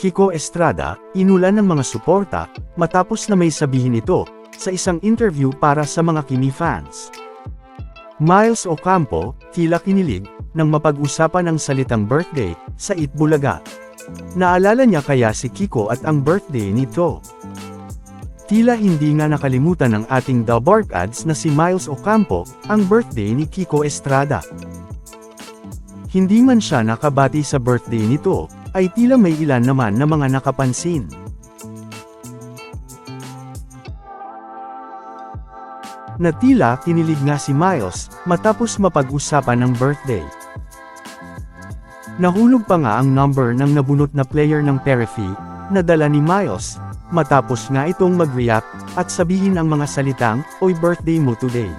Kiko Estrada, inulan ng mga suporta, matapos na may sabihin ito, sa isang interview para sa mga Kimi fans. Miles Ocampo, tila kinilig, nang mapag-usapan ang salitang birthday, sa Itbulaga. Naalala niya kaya si Kiko at ang birthday nito. Tila hindi nga nakalimutan ng ating The Bark Ads na si Miles Ocampo, ang birthday ni Kiko Estrada. Hindi man siya nakabati sa birthday nito, ay tila may ilan naman na mga nakapansin. Na tila kinilig nga si Miles, matapos mapag-usapan ng birthday. Nahulog pa nga ang number ng nabunot na player ng Perifi, na dala ni Miles, matapos nga itong mag-react, at sabihin ang mga salitang, Oy birthday mo today.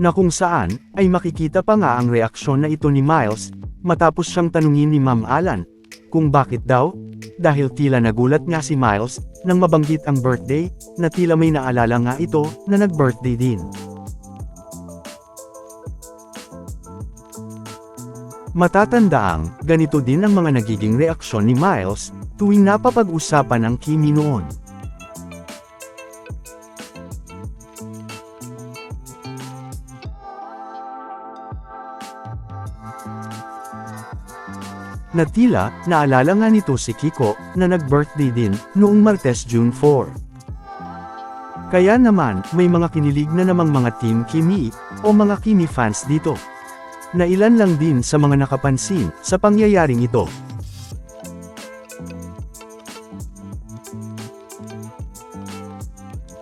Na kung saan, ay makikita pa nga ang reaksyon na ito ni Miles, matapos siyang tanungin ni Ma'am Alan, kung bakit daw, dahil tila nagulat nga si Miles, nang mabanggit ang birthday, na tila may naalala nga ito, na nag-birthday din. Matatandaang, ganito din ang mga nagiging reaksyon ni Miles, tuwing napapag-usapan ang Kimi noon. Na tila, naalala nga nito si Kiko, na nag-birthday din, noong Martes June 4. Kaya naman, may mga kinilig na namang mga Team Kimi, o mga Kimi fans dito. Na ilan lang din sa mga nakapansin, sa pangyayaring ito.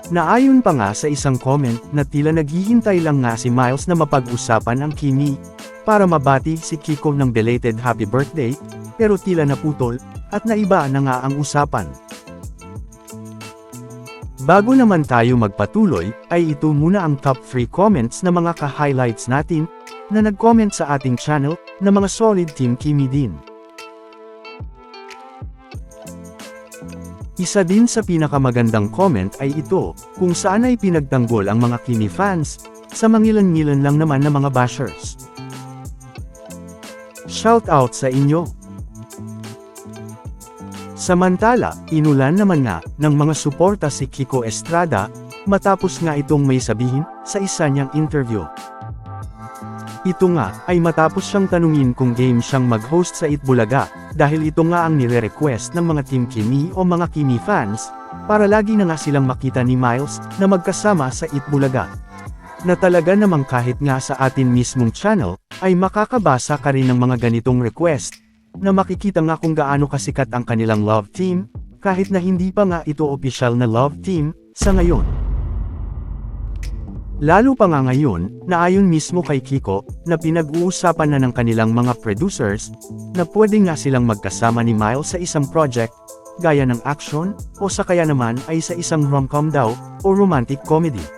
Naayon pa nga sa isang comment na tila naghihintay lang nga si Miles na mapag-usapan ang Kimi, para mabati si Kiko ng belated happy birthday, pero tila naputol, at naiba na nga ang usapan. Bago naman tayo magpatuloy, ay ito muna ang top 3 comments na mga ka-highlights natin, na nag-comment sa ating channel, na mga solid Team Kimi din. Isa din sa pinakamagandang comment ay ito, kung saan ay pinagtanggol ang mga Kimi fans, sa mangilan-ngilan lang naman na mga bashers. Shout out sa inyo! Samantala, inulan naman nga, ng mga suporta si Kiko Estrada, matapos nga itong may sabihin, sa isa niyang interview. Ito nga, ay matapos siyang tanungin kung game siyang mag-host sa Itbulaga, dahil ito nga ang nire-request ng mga Team Kimi o mga Kimi fans, para lagi na nga silang makita ni Miles, na magkasama sa Itbulaga. Na talaga namang kahit nga sa atin mismong channel, ay makakabasa ka rin ng mga ganitong request, na makikita nga kung gaano kasikat ang kanilang love team, kahit na hindi pa nga ito opisyal na love team, sa ngayon. Lalo pa nga ngayon, na ayon mismo kay Kiko, na pinag-uusapan na ng kanilang mga producers, na pwede nga silang magkasama ni Miles sa isang project, gaya ng action, o sa kaya naman ay sa isang rom-com daw, o romantic comedy.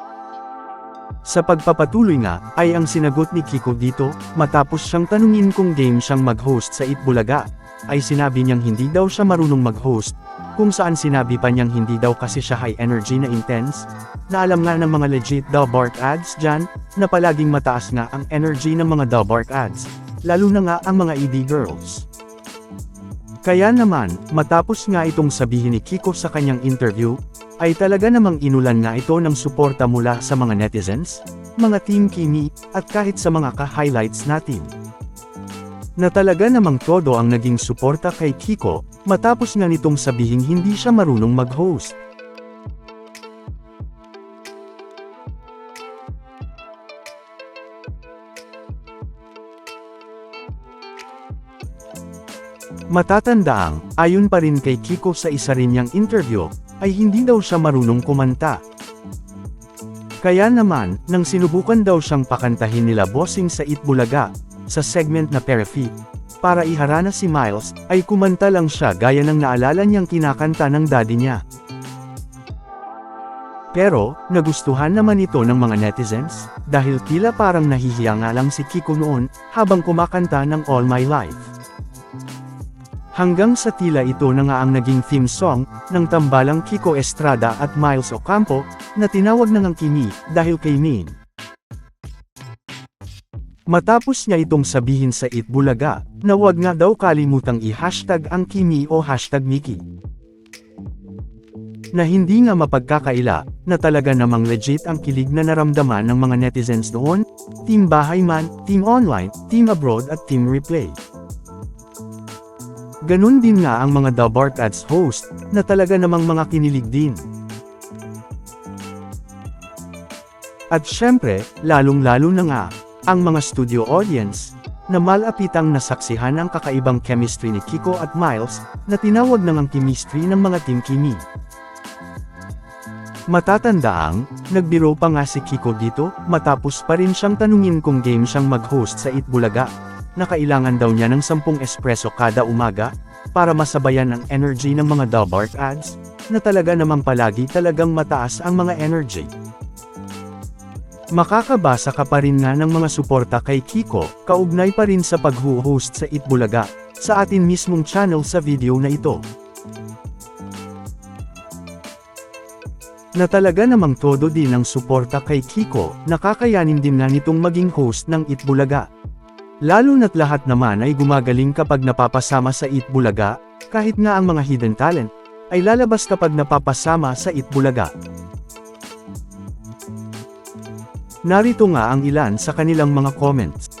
Sa pagpapatuloy nga, ay ang sinagot ni Kiko dito, matapos siyang tanungin kung game siyang mag-host sa Itbulaga, ay sinabi niyang hindi daw siya marunong mag-host, kung saan sinabi pa niyang hindi daw kasi siya high energy na intense, na alam nga ng mga legit The Bark ads dyan, na palaging mataas nga ang energy ng mga The Bark ads, lalo na nga ang mga ED girls. Kaya naman, matapos nga itong sabihin ni Kiko sa kanyang interview, ay talaga namang inulan nga ito ng suporta mula sa mga netizens, mga Team Kimi, at kahit sa mga ka-highlights natin. Na talaga namang todo ang naging suporta kay Kiko, matapos nga nitong sabihing hindi siya marunong mag-host. Matatandaang, ayon pa rin kay Kiko sa isa rin niyang interview, ay hindi daw siya marunong kumanta. Kaya naman, nang sinubukan daw siyang pakantahin nila bossing sa Itbulaga, sa segment na Perifi, para iharana si Miles, ay kumanta lang siya gaya ng naalala niyang kinakanta ng daddy niya. Pero, nagustuhan naman ito ng mga netizens, dahil tila parang nahihiya nga lang si Kiko noon, habang kumakanta ng All My Life. Hanggang sa tila ito na nga ang naging theme song, ng tambalang Kiko Estrada at Miles Ocampo, na tinawag na ngang Kimi, dahil kay Min. Matapos niya itong sabihin sa Itbulaga, na wag nga daw kalimutang i-hashtag ang Kimi o hashtag Miki. Na hindi nga mapagkakaila, na talaga namang legit ang kilig na naramdaman ng mga netizens noon, Team Bahay Man, Team Online, Team Abroad at Team Replay. Ganun din nga ang mga The Bark Ads host, na talaga namang mga kinilig din. At syempre, lalong-lalo na nga, ang mga studio audience, na malapitang nasaksihan ang kakaibang chemistry ni Kiko at Miles, na tinawag na ngang chemistry ng mga Team Kimi. Matatandaang, nagbiro pa nga si Kiko dito, matapos pa rin siyang tanungin kung game siyang mag-host sa Itbulaga, na kailangan daw niya ng 10 espresso kada umaga, para masabayan ang energy ng mga Dalbart ads, na talaga namang palagi talagang mataas ang mga energy. Makakabasa ka pa rin nga ng mga suporta kay Kiko, kaugnay pa rin sa pag-host sa Itbulaga, sa atin mismong channel sa video na ito. Na talaga namang todo din ang suporta kay Kiko, nakakayanin din nga nitong maging host ng Itbulaga. Lalo na't lahat naman ay gumagaling kapag napapasama sa Itbulaga, kahit nga ang mga hidden talent, ay lalabas kapag napapasama sa Itbulaga. Narito nga ang ilan sa kanilang mga comments.